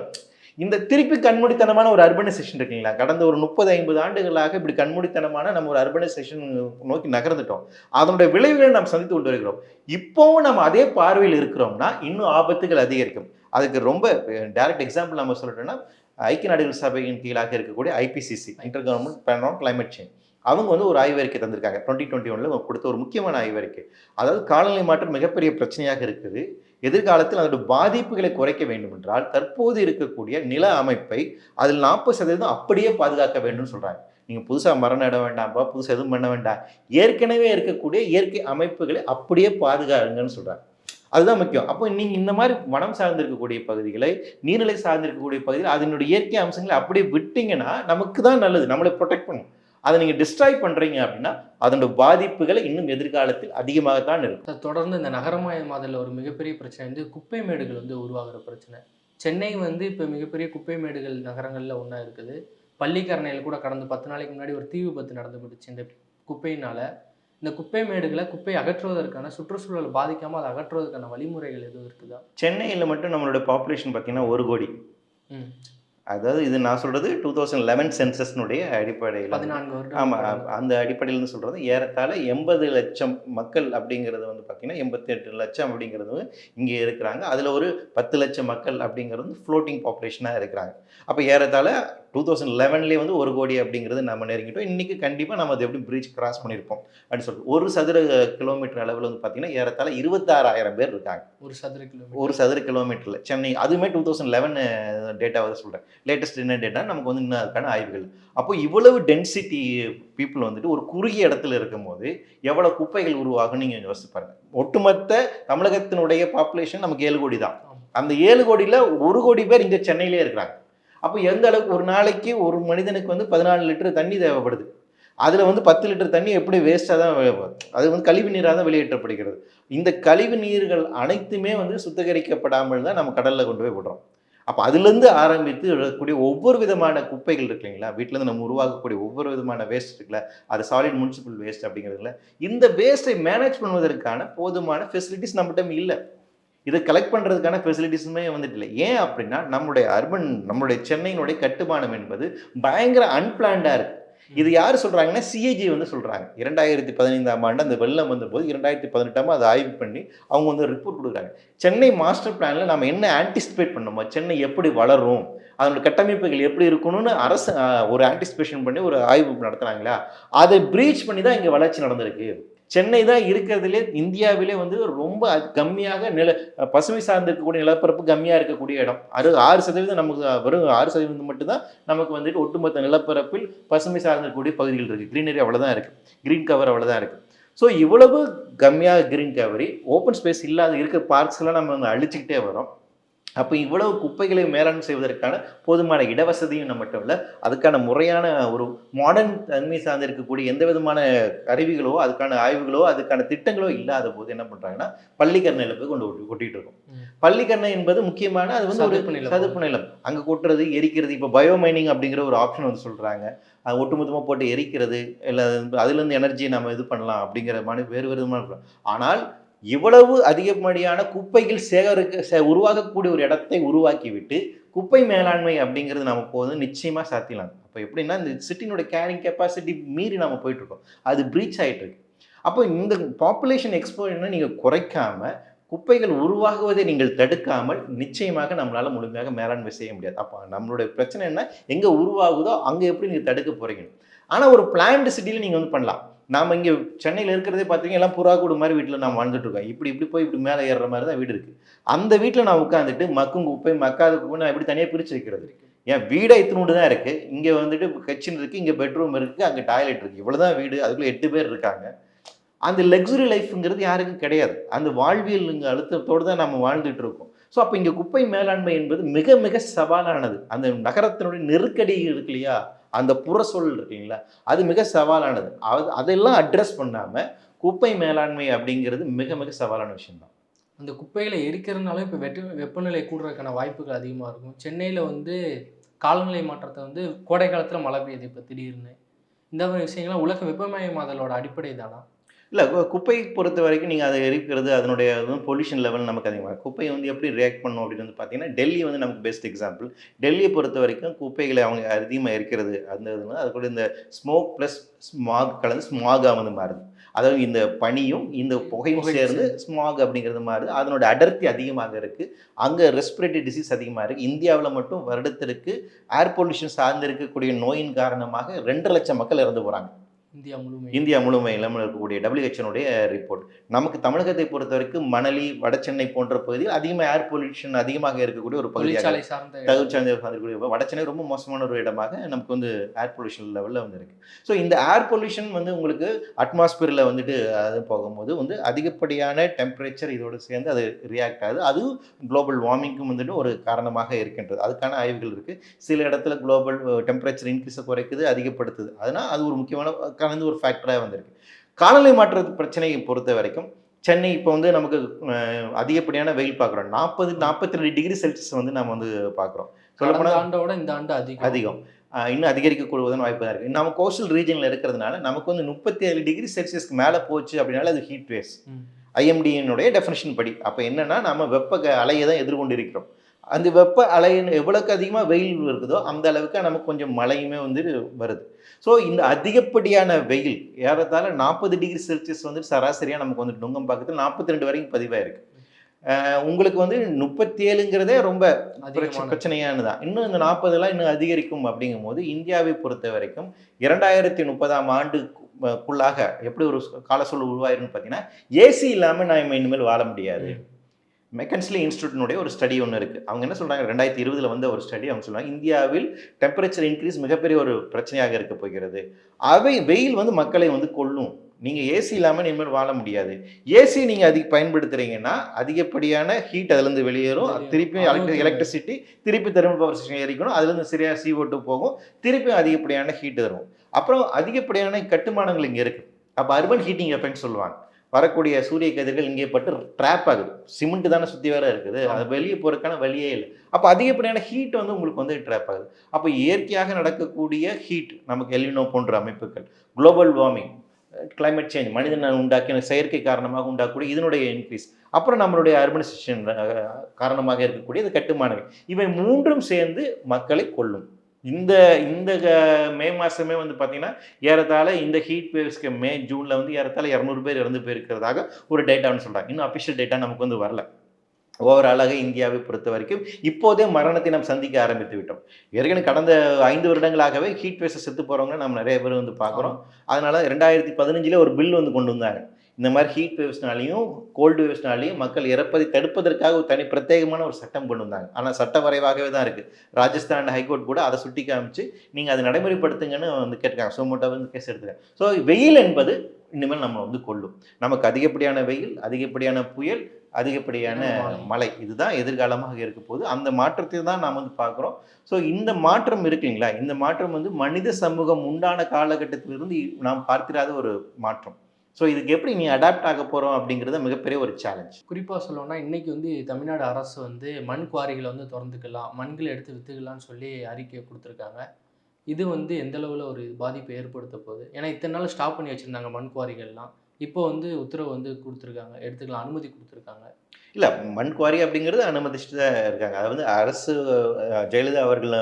இந்த திருப்பி கண்மூடித்தனமான ஒரு அர்பனைசேஷன் இருக்குங்களா? கடந்த ஒரு முப்பது ஐம்பது ஆண்டுகளாக இப்படி கண்மூடித்தனமான நம்ம ஒரு அர்பனைசேஷன் நோக்கி நகர்ந்துட்டோம். அதனுடைய விளைவுகளை நாம் சந்தித்து கொண்டு வருகிறோம். இப்போவும் நம்ம அதே பார்வையில் இருக்கிறோம்னா இன்னும் ஆபத்துகள் அதிகரிக்கும். அதுக்கு ரொம்ப டைரக்ட் எக்ஸாம்பிள் நம்ம சொல்லிட்டோம்னா ஐக்கிய நாடுகள் சபையின் கீழாக இருக்கக்கூடிய IPCC inter government panel on climate change அவங்க வந்து ஒரு ஆய்வறிக்கை தந்திருக்காங்க. டுவெண்ட்டி டுவெண்ட்டி ஒன்ல கொடுத்த ஒரு முக்கியமான ஆய்வறிக்கை. அதாவது காலநிலை மாற்றம் மிகப்பெரிய பிரச்சனையாக இருக்குது. எதிர்காலத்தில் அதோட பாதிப்புகளை குறைக்க வேண்டும் என்றால் தற்போது இருக்கக்கூடிய நில அமைப்பை அதில் நாற்பது சதவீதம் அப்படியே பாதுகாக்க வேண்டும்னு சொல்றாங்க. நீங்கள் புதுசாக மரம் நட வேண்டாம்ப்பா புதுசாக எதுவும் பண்ண வேண்டாம். ஏற்கனவே இருக்கக்கூடிய இயற்கை அமைப்புகளை அப்படியே பாதுகாங்கன்னு சொல்கிறாங்க அதுதான் முக்கியம். அப்போ நீங்கள் இந்த மாதிரி வனம் சார்ந்திருக்கக்கூடிய பகுதிகளை நீர்நிலை சார்ந்திருக்கக்கூடிய பகுதிகள் அதனுடைய இயற்கை அம்சங்களை அப்படியே விட்டிங்கன்னா நமக்கு தான் நல்லது. நம்மளை ப்ரொடெக்ட் பண்ணும். அதை நீங்கள் டிஸ்ட்ராய் பண்ணுறீங்க அப்படின்னா அதோட பாதிப்புகளை இன்னும் எதிர்காலத்தில் அதிகமாகத்தான் இருக்கும். தொடர்ந்து இந்த நகரமயமாதலில் ஒரு மிகப்பெரிய பிரச்சனை வந்து குப்பை மேடுகள் வந்து உருவாகிற பிரச்சனை. சென்னை வந்து இப்போ மிகப்பெரிய குப்பை மேடுகள் நகரங்களில் ஒன்றா இருக்குது. பள்ளிக்கரணையில் கூட கடந்த பத்து நாளைக்கு முன்னாடி ஒரு தீ விபத்து நடந்து போயிடுச்சு இந்த குப்பையினால. இந்த குப்பை மேடுகளை குப்பை அகற்றுவதற்கான சுற்றுச்சூழல் பாதிக்காமல் அதை அகற்றுவதற்கான வழிமுறைகள் எதுவும் இருக்குதா? சென்னையில் மட்டும் நம்மளோட பாப்புலேஷன் பார்த்தீங்கன்னா ஒரு கோடி. ம். அதாவது இது நான் சொல்கிறது டூ தௌசண்ட் லெவன் சென்சஸ்னுடைய அடிப்படையில். ஆமாம் அந்த அடிப்படையில்னு சொல்கிறது ஏறத்தாழ எண்பது லட்சம் மக்கள் அப்படிங்கிறது வந்து பார்த்திங்கன்னா எண்பத்தெட்டு லட்சம் அப்படிங்கிறது இங்கே இருக்கிறாங்க. அதில் ஒரு பத்து லட்சம் மக்கள் அப்படிங்கிறது ஃப்ளோட்டிங் பாப்புலேஷனாக இருக்கிறாங்க. அப்போ ஏறத்தாழ டூ தௌசண்ட் லெவன்லேயே வந்து ஒரு கோடி அப்படிங்கிறது நம்ம நெருங்கிட்டோம். இன்றைக்கி கண்டிப்பாக நம்ம அது எப்படி பிரிட்ஜ் கிராஸ் பண்ணியிருப்போம் அப்படின்னு சொல்லிட்டு. ஒரு சதுர கிலோமீட்டர் அளவில் வந்து பார்த்திங்கன்னா ஏறத்தாழ இருபத்தாறாயிரம் பேர் இருக்காங்க. ஒரு சதுர கிலோமீட்டர் ஒரு சதுர கிலோமீட்டரில் சென்னை அதுவுமே டூ தௌசண்ட் லெவன் டேட்டாவை சொல்கிறேன் லேட்டஸ்ட் என்ன டேட்டா நமக்கு வந்து இன்னும் அதுக்கான ஆய்வுகள். அப்போ இவ்வளவு டென்சிட்டி பீப்புள் வந்துட்டு ஒரு குறுகிய இடத்துல இருக்கும்போது எவ்வளோ குப்பைகள் உருவாகும் நீங்கள் யோசிச்சு பாருங்க. ஒட்டுமொத்த தமிழகத்தினுடைய பாப்புலேஷன் நமக்கு ஏழு கோடி தான். அந்த ஏழு கோடியில் ஒரு கோடி பேர் இங்கே சென்னையிலே இருக்கிறாங்க. அப்போ எந்த அளவுக்கு ஒரு நாளைக்கு ஒரு மனிதனுக்கு வந்து பதினாலு லிட்டர் தண்ணி தேவைப்படுது. அதில் வந்து பத்து லிட்டர் தண்ணி எப்படி வேஸ்ட்டாக தான் அது வந்து கழிவு நீராக தான் வெளியேற்றப்படுகிறது. இந்த கழிவு நீர்கள் அனைத்துமே வந்து சுத்திகரிக்கப்படாமல் தான் நம்ம கடலில் கொண்டு போய் விடுறோம் அப்போ அதுலேருந்து ஆரம்பித்து விழக்கூடிய ஒவ்வொரு விதமான குப்பைகள் இருக்கு இல்லைங்களா? வீட்டிலேருந்து நம்ம உருவாக்கக்கூடிய ஒவ்வொரு விதமான வேஸ்ட் இருக்குல்ல? அது சாலிட் முனிசிபல் வேஸ்ட் அப்படிங்கிறதுல இந்த வேஸ்ட்டை மேனேஜ் பண்ணுவதற்கான போதுமான ஃபெசிலிட்டிஸ் நம்மகிட்ட இல்லை. இதை கலெக்ட் பண்ணுறதுக்கான ஃபெசிலிட்டிஸுமே வந்துட்டு இல்லை ஏன் அப்படின்னா நம்மளுடைய அர்பன் நம்மளுடைய சென்னையினுடைய கட்டுமானம் என்பது பயங்கர அன்பிளான்டாக இருக்குது இது யார் சொல்கிறாங்கன்னா சிஏஜி வந்து சொல்கிறாங்க இரண்டாயிரத்தி பதினைந்தாம் ஆண்டு அந்த வெள்ளம் வந்தபோது இரண்டாயிரத்தி பதினெட்டாம் அதை ஆய்வு பண்ணி அவங்க வந்து ரிப்போர்ட் கொடுக்குறாங்க. சென்னை மாஸ்டர் பிளானில் நம்ம என்ன ஆன்டிசிபேட் பண்ணோமோ சென்னை எப்படி வளரும் அதனோட கட்டமைப்புகள் எப்படி இருக்கணும்னு அரசு ஒரு ஆன்டிசிபேஷன் பண்ணி ஒரு ஆய்வு நடத்துனாங்களா? அதை ப்ரீச் பண்ணி தான் இங்கே வளர்ச்சி நடந்திருக்கு. சென்னை தான் இருக்கிறதுலே இந்தியாவிலே வந்து ரொம்ப கம்மியாக நில பசுமை சார்ந்து இருக்கக்கூடிய நிலப்பரப்பு கம்மியாக இருக்கக்கூடிய இடம். அறு ஆறு சதவீதம் நமக்கு வெறும் ஆறு சதவீதம் மட்டும்தான் நமக்கு வந்துட்டு ஒட்டுமொத்த நிலப்பரப்பில் பசுமை சார்ந்திருக்கக்கூடிய பகுதிகள் இருக்குது க்ரீனரி அவ்வளோதான் இருக்குது க்ரீன் கவர் அவ்வளோதான் இருக்குது ஸோ இவ்வளவு கம்மியாக க்ரீன் கவரி ஓப்பன் ஸ்பேஸ் இல்லாத இருக்கிற பார்க்ஸ்லாம் நம்ம வந்து அழிச்சிக்கிட்டே வரோம். அப்போ இவ்வளவு குப்பைகளை மேலாண்மை செய்வதற்கான போதுமான இடவசதியும் நம்மகிட்ட இல்லை அதுக்கான முறையான ஒரு மாடர்ன் தன்மை சார்ந்து இருக்கக்கூடிய எந்த விதமான கருவிகளோ அதுக்கான ஆய்வுகளோ அதுக்கான திட்டங்களோ இல்லாத போது என்ன பண்ணுறாங்கன்னா பள்ளிக்கரணையில் போய் கொண்டு கொட்டி- கொட்டிட்டு இருக்கோம். பள்ளிக்கரணை என்பது முக்கியமான அது வந்து ஒரு சதுப்பு நிலம். அங்கே கொட்டுறது எரிக்கிறது இப்போ பயோமைனிங் அப்படிங்கிற ஒரு ஆப்ஷன் வந்து சொல்கிறாங்க அது ஒட்டுமொத்தமாக போட்டு எரிக்கிறது இல்லை அதுலேருந்து எனர்ஜியை நம்ம இது பண்ணலாம் அப்படிங்கிற மாதிரி வேறு விதமான. ஆனால் இவ்வளவு அதிகப்படியான குப்பைகள் சேகரிக்க சே- உருவாகக்கூடிய ஒரு இடத்தை உருவாக்கிவிட்டு குப்பை மேலாண்மை அப்படிங்கிறது நம்ம போது நிச்சயமாக சாத்திடலாம் அப்போ எப்படின்னா இந்த சிட்டினோட கேரிங் கெப்பாசிட்டி மீறி நம்ம போயிட்டுருக்கோம். அது ப்ரீச் ஆகிட்டு இருக்கு அப்போ இந்த பாப்புலேஷன் எக்ஸ்போஷனை நீங்கள் குறைக்காமல் குப்பைகள் உருவாகுவதை நீங்கள் தடுக்காமல் நிச்சயமாக நம்மளால் முழுமையாக மேலாண்மை செய்ய முடியாது. அப்போ நம்மளுடைய பிரச்சனை என்ன? எங்கே உருவாகுதோ அங்கே எப்படி நீங்கள் தடுக்க போகிறீங்க ஆனால் ஒரு பிளான்டு சிட்டியில் நீங்கள் வந்து பண்ணலாம். நாம் இங்கே சென்னையில் இருக்கிறதே பார்த்தீங்கன்னா எல்லாம் புறா கூடு மாதிரி வீட்டில் நான் வாழ்ந்துட்டு இருக்கோம். இப்படி இப்படி போய் இப்படி மேலே ஏறுற மாதிரி தான் வீடு இருக்குது அந்த வீட்டில் நான் உட்காந்துட்டு மக்கும் குப்பை மக்காத குப்பை நான் எப்படி தனியாக பிரித்து வைக்கிறது. ஏன் வீடே இத்தினோண்டு தான் இருக்குது இங்கே வந்துட்டு கிச்சன் இருக்குது இங்கே பெட்ரூம் இருக்குது அங்கே டாய்லெட் இருக்குது இவ்வளோ தான் வீடு. அதுக்குள்ளே எட்டு பேர் இருக்காங்க. அந்த லக்ஸுரி லைஃப்ங்கிறது யாருக்கும் கிடையாது. அந்த வாழ்வியல் அழுத்தத்தோடு தான் நம்ம வாழ்ந்துட்டு இருக்கோம். ஸோ அப்போ இங்கே குப்பை மேலாண்மை என்பது மிக மிக சவாலானது. அந்த நகரத்தினுடைய நெருக்கடி இருக்கு இல்லையா? அந்த புற சொல் இல்லைங்களா அது மிக சவாலானது. அது அதெல்லாம் அட்ரஸ் பண்ணாமல் குப்பை மேலாண்மை அப்படிங்கிறது மிக மிக சவாலான விஷயம்தான். அந்த குப்பைகளை எரிக்கிறதுனால இப்போ வெட்டு வெப்பநிலை கூடுறதுக்கான வாய்ப்புகள் அதிகமாக இருக்கும். சென்னையில் வந்து காலநிலை மாற்றத்தை வந்து கோடை காலத்தில் மழை பெய்யுது இப்போ திடீர்னு. இந்த மாதிரி விஷயங்கள்லாம் உலக வெப்பமயமாதலோட அடிப்படை தானா இல்லை குப்பை பொறுத்த வரைக்கும் நீங்கள் அதை எரிக்கிறது அதனுடைய பொல்யூஷன் லெவல் நமக்கு அதிகமாக குப்பை வந்து எப்படி ரியாக்ட் பண்ணும் அப்படின்னு வந்து பார்த்தீங்கன்னா டெல்லி வந்து நமக்கு பெஸ்ட் எக்ஸாம்பிள் டெல்லியை பொறுத்த வரைக்கும் குப்பைகளை அவங்க அதிகமாக எரிக்கிறது அந்த இதுனா அது கூட இந்த ஸ்மோக் ப்ளஸ் ஸ்மாக் கலந்து ஸ்மாகாக வந்து மாறுது. அதாவது இந்த பனியும் இந்த புகையும் புகை சேர்ந்து ஸ்மாக் அப்படிங்கிறது மாறுது. அதனோட அடர்த்தி அதிகமாக இருக்குது அங்கே ரெஸ்பிரேட்டரி டிசீஸ் அதிகமாக இருக்குது இந்தியாவில் மட்டும் வருடத்திற்கு ஏர் பொல்யூஷன் சார்ந்து இருக்கக்கூடிய நோயின் காரணமாக ரெண்டு லட்சம் மக்கள் இறந்து போகிறாங்க இந்தியா முழுமை இந்தியா முழுமையிலும் இருக்கக்கூடிய டபிள்யூஹெச்னுடைய ரிப்போர்ட் நமக்கு தமிழகத்தை பொறுத்த வரைக்கும் மணலி வடசென்னை போன்ற பகுதியில் அதிகமாக ஏர் பொல்யூஷன் அதிகமாக இருக்கக்கூடிய ஒரு பகுதியாக தொழிற்சாலை சார்ந்த வடசென்னை ரொம்ப மோசமான ஒரு இடமாக நமக்கு வந்து ஏர் பொல்யூஷன் லெவலில் வந்து இருக்கு. ஸோ இந்த ஏர் பொல்யூஷன் வந்து உங்களுக்கு அட்மாஸ்பியரில் வந்துட்டு அது போகும்போது வந்து அதிகப்படியான டெம்பரேச்சர் இதோடு சேர்ந்து அது ரியாக்ட் ஆகுது. அது குளோபல் வார்மிங்க்கும் வந்துட்டு ஒரு காரணமாக இருக்கின்றது. அதுக்கான ஆய்வுகள் இருக்கு. சில இடத்துல குளோபல் டெம்பரேச்சர் இன்க்ரீஸை குறைக்குது அதிகப்படுத்துது. அதனால் அது ஒரு முக்கியமான கலந்து ஒரு ஃபேக்டராக வந்திருக்கு. காலநிலை மாற்ற பிரச்சனையை பொறுத்த வரைக்கும் சென்னை இப்போ வந்து நமக்கு அதிகப்படியான வெயில் பார்க்குறோம். நாற்பது நாற்பத்தி ரெண்டு டிகிரி செல்சியஸ் வந்து நம்ம வந்து பார்க்குறோம். சொல்லப்போனால் ஆண்டோட இந்த ஆண்டு அதிகம். அதிகம். இன்னும் அதிகரிக்கக்கூடுவதன் வாய்ப்பு தான் இருக்குது நம்ம கோஸ்டல் ரீஜனில் இருக்கிறதுனால நமக்கு வந்து முப்பத்தி ஏழு டிகிரி செல்சியஸ்க்கு மேலே போச்சு அப்படின்னால அது ஹீட் வேவ்ஸ். ஐஎம்டியினுடைய டெஃபினேஷன் படி. அப்போ என்னன்னா நம்ம வெப்ப அலையை தான் எதிர்கொண்டு இருக்கிறோம் அந்த வெப்ப அலை எவ்வளோக்கு அதிகமாக வெயில் இருக்குதோ அந்த அளவுக்கு நமக்கு கொஞ்சம் மழையுமே வந்து வருது. ஸோ இந்த அதிகப்படியான வெயில் ஏறத்தாழ நாற்பது டிகிரி செல்சியஸ் வந்து சராசரியாக நமக்கு வந்து நுங்கம் பக்கத்தில் நாற்பத்தி ரெண்டு வரைக்கும் பதிவாயிருக்கு. ஆஹ் உங்களுக்கு வந்து முப்பத்தி ஏழுங்கிறதே ரொம்ப பிரச்ச- அதிகமான பிரச்சனையானதான் இன்னும் இந்த நாற்பதுலாம் இன்னும் அதிகரிக்கும் அப்படிங்கும்போது இந்தியாவை பொறுத்த வரைக்கும் இரண்டாயிரத்தி முப்பதாம் ஆண்டுக்குள்ளாக எப்படி ஒரு கால சூழல் உருவாயிருன்னு பார்த்தீங்கன்னா ஏசி இல்லாமல் நான் இனிமேல் வாழ முடியாது. மெக்கன்ஸ்லி இன்ஸ்டியூட்டினுடைய ஒரு ஸ்டடி ஒன்று இருக்குது அவங்க என்ன சொல்கிறாங்க ரெண்டாயிரத்தி இருபதில் வந்த ஒரு ஸ்டடி அவங்க சொல்றாங்க இந்தியாவில் டெம்பரேச்சர் இன்க்ரீஸ் மிகப்பெரிய ஒரு பிரச்சனையாக இருக்க போகிறது. அவை வெயில் வந்து மக்களை வந்து கொல்லும். நீங்கள் ஏசி இல்லாமல் இனிமேல் வாழ முடியாது. ஏசி நீங்கள் அதிக பயன்படுத்துறீங்கன்னா அதிகப்படியான ஹீட் அதுலேருந்து வெளியேறும். வெளியேறும். திருப்பி அதுவும் எலக்ட்ரிசிட்டி திருப்பி தெர்மல் பவர் ஸ்டேஷன் எரிக்கணும் அதுலேருந்து சரியாக CO2 போகும். திருப்பி அதிகப்படியான ஹீட் வரும் அப்புறம் அதிகப்படியான கட்டுமானங்கள் இங்கே இருக்குது அப்போ அர்பன் ஹீட்டிங் எஃபெக்ட் சொல்லுவாங்க. வரக்கூடிய சூரிய கதிர்கள் இங்கே பட்டு ட்ராப் ஆகுது. சிமெண்ட் தானே சுற்றி வேற இருக்குது. அது வெளியே போகிறதுக்கான வழியே இல்லை. அப்போ அதிகப்படியான ஹீட் வந்து உங்களுக்கு வந்து ட்ராப் ஆகுது. அப்போ இயற்கையாக நடக்கக்கூடிய ஹீட் நமக்கு எலினோ போன்ற அமைப்புகள் குளோபல் வார்மிங் climate சேஞ்ச் மனிதன் உண்டாக்கின செயற்கை காரணமாக உண்டாக்கக்கூடிய இதனுடைய இன்க்ரீஸ் அப்புறம் நம்மளுடைய அர்பனைசேஷன் காரணமாக இருக்கக்கூடிய கட்டுமானங்கள். இவை மூன்றும் சேர்ந்து மக்களை கொல்லும். இந்த இந்த மே மாதமே வந்து பார்த்தீங்கன்னா ஏறத்தாழ இந்த ஹீட் வேவ்ஸ்க்கு மே ஜூனில் வந்து ஏறத்தாழ இரநூறு பேர் இறந்து போயிருக்கிறதாக ஒரு டேட்டான்னு சொல்கிறாங்க இன்னும் அஃபிஷியல் டேட்டா நமக்கு வந்து வரல. ஓவராலாக இந்தியாவை பொறுத்த வரைக்கும் இப்போதே மரணத்தை நாம் சந்திக்க ஆரம்பித்து விட்டோம். ஏற்கனவே கடந்த ஐந்து வருடங்களாகவே ஹீட் வேவ்ஸை செத்து போகிறவங்க நம்ம நிறைய பேர் வந்து பார்க்குறோம். அதனால ரெண்டாயிரத்தி பதினஞ்சில் ஒரு பில் வந்து கொண்டு வந்தாங்க. இந்த மாதிரி ஹீட் வேவ்ஸ்னாலையும் கோல்டு வேவ்ஸ்னாலையும் மக்கள் இறப்பதை தடுப்பதற்காக ஒரு தனி பிரத்யேகமான ஒரு சட்டம் கொண்டு வந்தாங்க. ஆனால் சட்ட வரைவாகவே தான் இருக்குது ராஜஸ்தான் ஹைகோர்ட் கூட அதை சுட்டி காமிச்சு நீங்கள் அதை நடைமுறைப்படுத்துங்கன்னு வந்து கேட்டிருக்காங்க. சோமோட்டோ வந்து கேஸ் எடுத்துருக்காங்க ஸோ வெயில் என்பது இனிமேல் நம்ம வந்து கொல்லும். நமக்கு அதிகப்படியான வெயில் அதிகப்படியான புயல் அதிகப்படியான மழை. மழை. இதுதான் எதிர்காலமாக இருக்க போது அந்த மாற்றத்தை தான் நாம் வந்து பார்க்குறோம். ஸோ இந்த மாற்றம் இருக்குங்களா இந்த மாற்றம் வந்து மனித சமூகம் உண்டான காலகட்டத்திலிருந்து நாம் பார்த்திராத ஒரு மாற்றம். ஸோ இதுக்கு எப்படி நீ அடாப்ட் ஆக போகிறோம் அப்படிங்கிறது மிகப்பெரிய ஒரு சேலஞ்ச் குறிப்பாக சொல்லணும்னா இன்றைக்கி வந்து தமிழ்நாடு அரசு வந்து மண் குவாரிகளை வந்து திறந்துக்கலாம் மண்களை எடுத்து விற்றுக்கலாம்னு சொல்லி அறிக்கை கொடுத்துருக்காங்க. இது வந்து எந்த அளவில் ஒரு பாதிப்பை ஏற்படுத்த போகுது? ஏன்னா இத்தனை நாள் ஸ்டாப் பண்ணி வச்சுருந்தாங்க மண் குவாரிகள்லாம். இப்போ வந்து உத்தரவு வந்து கொடுத்துருக்காங்க எடுத்துக்கலாம் அனுமதி கொடுத்துருக்காங்க. இல்லை மண் குவாரி அப்படிங்கிறது அனுமதிச்சுட்டு தான் இருக்காங்க. அது வந்து அரசு ஜெயலலிதா அவர்கள்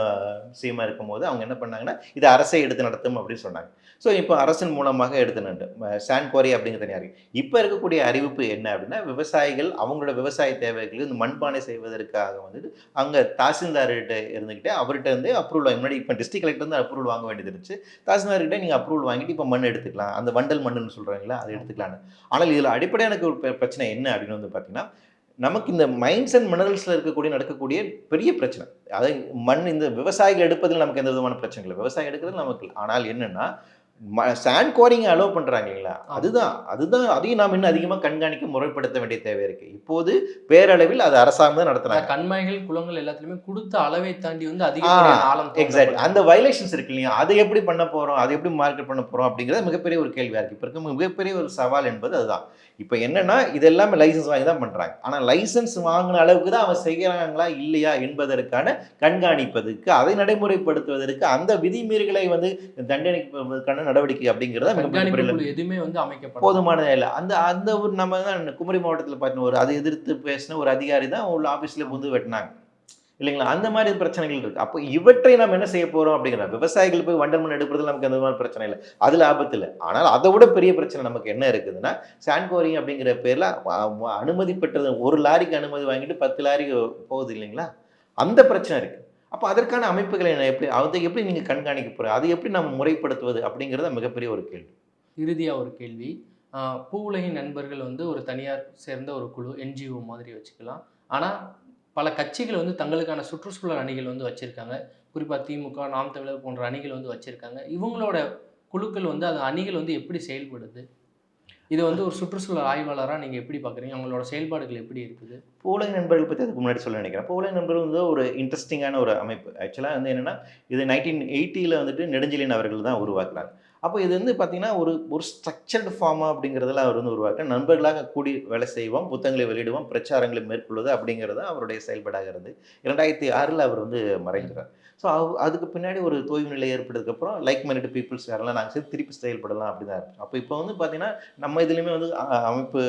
சீமா இருக்கும்போது அவங்க என்ன பண்ணாங்கன்னா இது அரசை எடுத்து நடத்தும் அப்படின்னு சொன்னாங்க. ஸோ இப்போ அரசின் மூலமாக எடுத்து நண்டு சாண்ட் குவாரி அப்படிங்கிற தனியாக இருக்குது இப்போ இருக்கக்கூடிய அறிவிப்பு என்ன அப்படின்னா விவசாயிகள் அவங்களோட விவசாய தேவைகளுக்கு இந்த மண்பானை செய்வதற்காக வந்துட்டு அங்கே தாசில்தார்கிட்ட இருந்துக்கிட்டே அவர்கிட்ட வந்து அப்ரூவல் வாங்கி முன்னாடி இப்போ டிஸ்ட்ரிக்ட் கலெக்டர் வந்து அப்ரூவல் வாங்க வேண்டியது இருந்துச்சு. தாசில்தார்கிட்ட நீங்கள் அப்ரூவல் வாங்கிட்டு இப்போ மண் எடுத்துக்கலாம். அந்த வண்டல் மண்ணுன்னு சொல்கிறாங்களா அதை எடுத்துக்கலான்னு ஆனால் இதில் அடிப்படையான ஒரு பிரச்சனை என்ன அப்படின்னு வந்து பார்த்தீங்கன்னா நமக்கு இந்த மைன்ஸ் அண்ட் மினரல்ஸில் இருக்கக்கூடிய நடக்கக்கூடிய பெரிய பிரச்சனை. அதாவது மண் இந்த விவசாயிகள் எடுப்பதில் நமக்கு எந்த விதமான பிரச்சனை இல்லை. விவசாயம் எடுக்கிறது நமக்கு ஆனால் என்னென்னா சாண்ட் கோரிங் அலோவ் பண்ணுறாங்க இல்லைங்களா அதுதான். அதுதான். அதையும் நாம் இன்னும் அதிகமாக கண்காணிக்க முறைப்படுத்த வேண்டிய தேவை இருக்குது இப்போது பேரளவில் அது அரசாங்கம் தான் நடத்துனாங்க கண்மாய்கள் குளங்கள் எல்லாத்துலயுமே கொடுத்த அளவை தாண்டி வந்து ஆழம் எக்ஸாக்ட். அந்த வயலேஷன்ஸ் இருக்கு இல்லையா? அதை எப்படி பண்ண போறோம்? அதை எப்படி மார்க்கெட் பண்ண போறோம்? அப்படிங்கிறது மிகப்பெரிய ஒரு கேள்வியா இருக்கு. இப்போ இருக்க மிகப்பெரிய ஒரு சவால் என்பது அதுதான். இப்போ என்னன்னா இது எல்லாமே லைசன்ஸ் வாங்கி தான் பண்றாங்க. ஆனா லைசன்ஸ் வாங்கின அளவுக்கு தான் அவன் செய்கிறாங்களா இல்லையா? என்பதற்கான கண்காணிப்பதற்கு அதை நடைமுறைப்படுத்துவதற்கு அந்த விதிமீறல்களை வந்து தண்டனைக்கான நடவடிக்கை அப்படிங்கிறத எதுவுமே வந்து அமைக்கப்படும் போதுமானதே இல்லை அந்த அந்த ஒரு நம்ம தான் குமரி மாவட்டத்தில் பார்த்தீங்கன்னா ஒரு அதை எதிர்த்து பேசின ஒரு அதிகாரி தான் உள்ள ஆஃபீஸில் புந்து வெட்டினாங்க. இல்லைங்களா? அந்த மாதிரி பிரச்சனைகள் இருக்கு. அப்போ இவற்றை நம்ம என்ன செய்ய போறோம் அப்படிங்கிற விவசாயிகள் போய் வண்டல் எடுக்கிறதுல நமக்கு அந்த மாதிரி பிரச்சனை இல்லை. அதுல ஆபத்து இல்லை. ஆனால் அதை விட பெரிய பிரச்சனை நமக்கு என்ன இருக்குதுன்னா சான்கோரிங் அப்படிங்கிற பேர்ல அனுமதி பெற்றது ஒரு லாரிக்கு அனுமதி வாங்கிட்டு பத்து லாரி போகுது இல்லைங்களா? அந்த பிரச்சனை இருக்கு. அப்போ அதற்கான அமைப்புகளை நான் எப்படி அதை எப்படி நீங்கள் கண்காணிக்க போகிறேன் அதை எப்படி நம்ம முறைப்படுத்துவது அப்படிங்கிறது மிகப்பெரிய ஒரு கேள்வி. இறுதியாக ஒரு கேள்வி. பூவுலகின் நண்பர்கள் வந்து ஒரு தனியார் சேர்ந்த ஒரு குழு என்ஜிஓ மாதிரி வச்சுக்கலாம். ஆனால் பல கட்சிகள் வந்து தங்களுக்கான சுற்றுச்சூழல் அணிகள் வந்து வச்சுருக்காங்க. குறிப்பாக திமுக நாம் தமிழர் போன்ற அணிகள் வந்து வச்சுருக்காங்க. இவங்களோட குழுக்கள் வந்து அந்த அணிகள் வந்து எப்படி செயல்படுது? இது வந்து ஒரு சுற்றுச்சூழல் ஆய்வாளராக நீங்கள் எப்படி பார்க்குறீங்க அவங்களோட செயல்பாடுகள் எப்படி இருக்குது? போலை நண்பர்கள் பற்றி அதுக்கு முன்னாடி சொல்ல நினைக்கிறேன். போலை நண்பர்கள் வந்து ஒரு இன்ட்ரெஸ்டிங்கான ஒரு அமைப்பு. ஆக்சுவலாக வந்து என்னென்னா இது நைன்டீன் எயிட்டியில் வந்துட்டு நெடுஞ்செலியன் அவர்கள் தான் உருவாக்குறாங்க அப்போ இது வந்து பார்த்தீங்கன்னா ஒரு ஒரு ஸ்ட்ரக்சர்டு ஃபார்மா அப்படிங்கிறதுல அவர் வந்து உருவாக்க நண்பர்களாக கூடி வேலை செய்வோம் புத்தகங்களை வெளியிடுவோம் பிரச்சாரங்களை மேற்கொள்வது அப்படிங்கிறது அவருடைய செயல்பாடாக இருந்து இரண்டாயிரத்தி ஆறில் அவர் வந்து மறைஞ்சிறார் ஸோ அதுக்கு பின்னாடி ஒரு தோய்வு நிலை ஏற்பட்டதுக்கப்புறம் லைக் மைண்டட் பீப்புள்ஸ் யாரெல்லாம் நாங்கள் சேர்ந்து திருப்பி செயல்படலாம் அப்படி தான் இருக்கும் அப்போ இப்போ வந்து பார்த்தீங்கன்னா நம்ம இதுலேயுமே வந்து அமைப்பு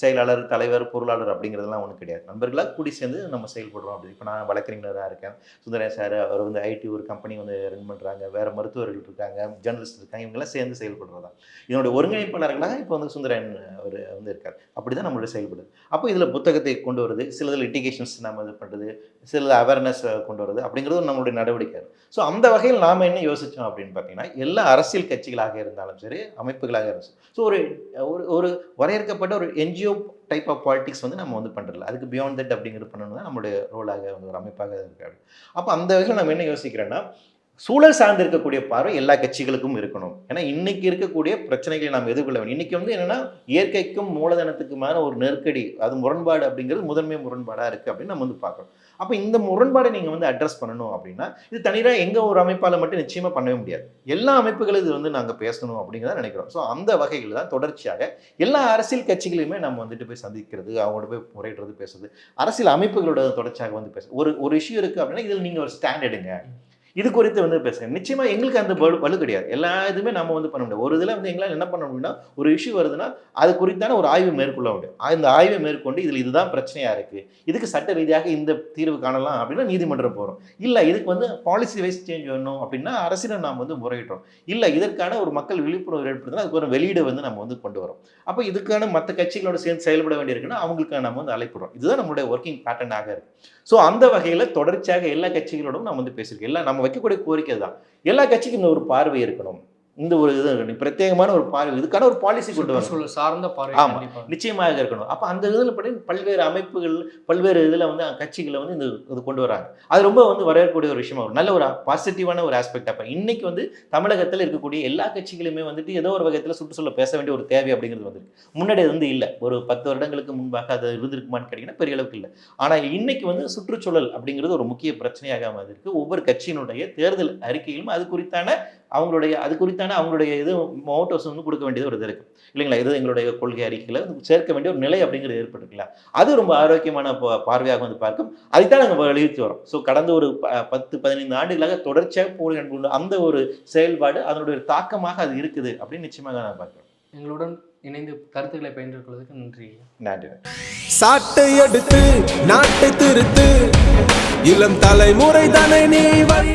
செயலாளர் தலைவர் பொருளாளர் அப்படிங்கிறதெல்லாம் ஒன்றும் கிடையாது. நண்பர்களாக கூடி சேர்ந்து நம்ம செயல்படுறோம் அப்படி இப்போ நான் வழக்கறிஞராக இருக்கேன். சுந்தரன் சார் அவர் வந்து ஐடி ஒரு கம்பெனி வந்து ரன் பண்ணுறாங்க வேறு மருத்துவர்கள் இருக்காங்க ஜேர்னலிஸ்ட் இருக்காங்க. இவங்கெல்லாம் சேர்ந்து செயல்படுறதா இதனுடைய ஒருங்கிணைப்பாளர்களாக இப்போ வந்து சுந்தரன் அவர் வந்து இருக்கார். அப்படி தான் நம்மளோட செயல்படுது அப்போ இதில் புத்தகத்தை கொண்டு வருது சிலது லிட்டிகேஷன்ஸ் நம்ம இது பண்ணுறது சில அவேர்னஸ் கொண்டு வருது அப்படிங்கிறது நம்மளுடைய நடவடிக்கை ஸோ அந்த வகையில் நாம் என்ன யோசித்தோம் அப்படின்னு பார்த்தீங்கன்னா எல்லா அரசியல் கட்சிகளாக இருந்தாலும் சரி அமைப்புகளாக இருந்தாலும் ஸோ ஒரு ஒரு ஒரு வரையறுக்கப்பட்ட ஒரு என்ஜிஓ டைப் ஆஃப் பாலிடிக்ஸ் வந்து நம்ம வந்து பண்ணுறல அதுக்கு பியாண்ட் தட் அப்படிங்கிறது பண்ணணும் தான் நம்மளுடைய ரோலாக வந்து ஒரு அமைப்பாக இருக்காது அப்போ அந்த வகையில் நம்ம என்ன யோசிக்கிறோன்னா சூழல் சார்ந்து இருக்கக்கூடிய பார்வை எல்லா கட்சிகளுக்கும் இருக்கணும். ஏன்னா இன்னைக்கு இருக்கக்கூடிய பிரச்சனைகளை நாம் எதிர்கொள்ள வேண்டும். இன்னைக்கு வந்து என்னன்னா இயற்கைக்கும் மூலதனத்துக்குமான ஒரு நெருக்கடி அது முரண்பாடு அப்படிங்கிறது முதன்மை முரண்பாடாக இருக்குது அப்படின்னு நம்ம வந்து பார்க்குறோம் அப்போ இந்த முரண்பாடை நீங்கள் வந்து அட்ரஸ் பண்ணணும் அப்படின்னா இது தனியாக எங்கள் ஒரு அமைப்பால் மட்டும் நிச்சயமாக பண்ணவே முடியாது. எல்லா அமைப்புகளும் இது வந்து நாங்கள் பேசணும் அப்படிங்கிறத நினைக்கிறோம். ஸோ அந்த வகையில் தான் தொடர்ச்சியாக எல்லா அரசியல் கட்சிகளையுமே நம்ம வந்துட்டு போய் சந்திக்கிறது அவங்களோட போய் முறையிடுறது பேசுறது அரசியல் அமைப்புகளோட தொடர்ச்சியாக வந்து பேச ஒரு ஒரு இஷ்யூ இருக்குது அப்படின்னா இதில் நீங்கள் ஒரு ஸ்டாண்ட் எடுங்க. இது குறித்து வந்து பேசுகிறேன் நிச்சயமா எங்களுக்கு அந்த வலு வலு கிடையாது. எல்லா இதுவுமே நம்ம வந்து பண்ண முடியாது. ஒரு இதில் வந்து எங்களால் என்ன பண்ண முடியும்னா ஒரு இஷ்யூ வருதுன்னா அது குறித்தான ஒரு ஆய்வு மேற்கொள்ள முடியும். அந்த ஆய்வை மேற்கொண்டு இதில் இதுதான் பிரச்சனையா இருக்கு. இதுக்கு சட்ட ரீதியாக இந்த தீர்வு காணலாம் அப்படின்னா நீதிமன்றம் போகிறோம் இல்லை இதுக்கு வந்து பாலிசி வைஸ் சேஞ்ச் வேணும் அப்படின்னா அரசிடம் நாம் வந்து முறையிட்டோம் இல்லை இதற்கான ஒரு மக்கள் விழிப்புணர்வு ஏற்படுத்தினா அதுக்கு ஒரு வெளியீடு வந்து நம்ம வந்து கொண்டு வரோம். அப்போ இதுக்கான மற்ற கட்சிகளோட சேர்ந்து செயல்பட வேண்டியிருக்குன்னா அவங்களுக்கு நம்ம வந்து அழைப்படுறோம் இதுதான் நம்மளுடைய ஒர்க்கிங் பேட்டர்னாக இருக்கு. ஸோ அந்த வகையில் தொடர்ச்சியாக எல்லா கட்சிகளோடும் நம்ம வந்து பேசியிருக்கோம். எல்லாம் நம்ம வைக்கக்கூடிய கோரிக்கை தான் எல்லா கட்சிக்கும் இந்த ஒரு பார்வை இருக்கணும். இந்த ஒரு இது இருக்கணும். பிரத்யேகமான ஒரு பார்வை. இதுக்கான ஒரு பாலிசி கொண்டு சுற்றுச்சூழல் சார்ந்த பார்வை ஆமா. கண்டிப்பாக நிச்சயமாக இருக்கணும். அப்போ அந்த இதில் படி பல்வேறு அமைப்புகள் பல்வேறு இதில் வந்து கட்சிகளை வந்து இந்த இது கொண்டு வராங்க. அது ரொம்ப வந்து வரவேற்கக்கூடிய ஒரு விஷயமா நல்ல ஒரு பாசிட்டிவான ஒரு ஆஸ்பெக்ட் அப்போ. இன்னைக்கு வந்து தமிழகத்தில் இருக்கக்கூடிய எல்லா கட்சிகளுமே வந்துட்டு ஏதோ ஒரு வகையில் சுற்றுச்சூழல் பேச வேண்டிய ஒரு தேவை அப்படிங்கிறது வந்துருக்கு. முன்னாடி அது வந்து இல்லை. ஒரு பத்து வருடங்களுக்கு முன்பாக அது இருந்திருக்குமான்னு கேட்டிங்கன்னா பெரிய அளவுக்கு இல்லை. ஆனால் இன்னைக்கு வந்து சுற்றுச்சூழல் அப்படிங்கிறது ஒரு முக்கிய பிரச்சனையாக இருக்கு. ஒவ்வொரு கட்சியினுடைய தேர்தல் அறிக்கையிலும் அது குறித்தான அவங்களுடைய அது குறித்தான அவங்களுடைய இது மோட்டோஸ் வந்து கொடுக்க வேண்டியது ஒரு இது இருக்கு. இல்லைங்களா? இது எங்களுடைய கொள்கை அறிக்கையில் சேர்க்க வேண்டிய ஒரு நிலை அப்படிங்கிறது ஏற்பட்டிருக்குல்ல. அது ரொம்ப ஆரோக்கியமான பார்வையாக வந்து பார்க்கும். அதைத்தான் நாங்கள் வலியுறுத்தி வரோம் ஸோ கடந்த ஒரு பத்து பதினைந்து ஆண்டுகளாக தொடர்ச்சியாக போலி அந்த ஒரு செயல்பாடு அதனுடைய ஒரு தாக்கமாக அது இருக்குது அப்படின்னு நிச்சயமாக நான் பார்க்குறேன் எங்களுடன் இணைந்து கருத்துக்களை பயின்று கொள்வதற்கு நன்றி நன்றி. சாட்டை எடுத்து நாட்டை திருத்து. இளம் தலைமுறை தானே நீ வழி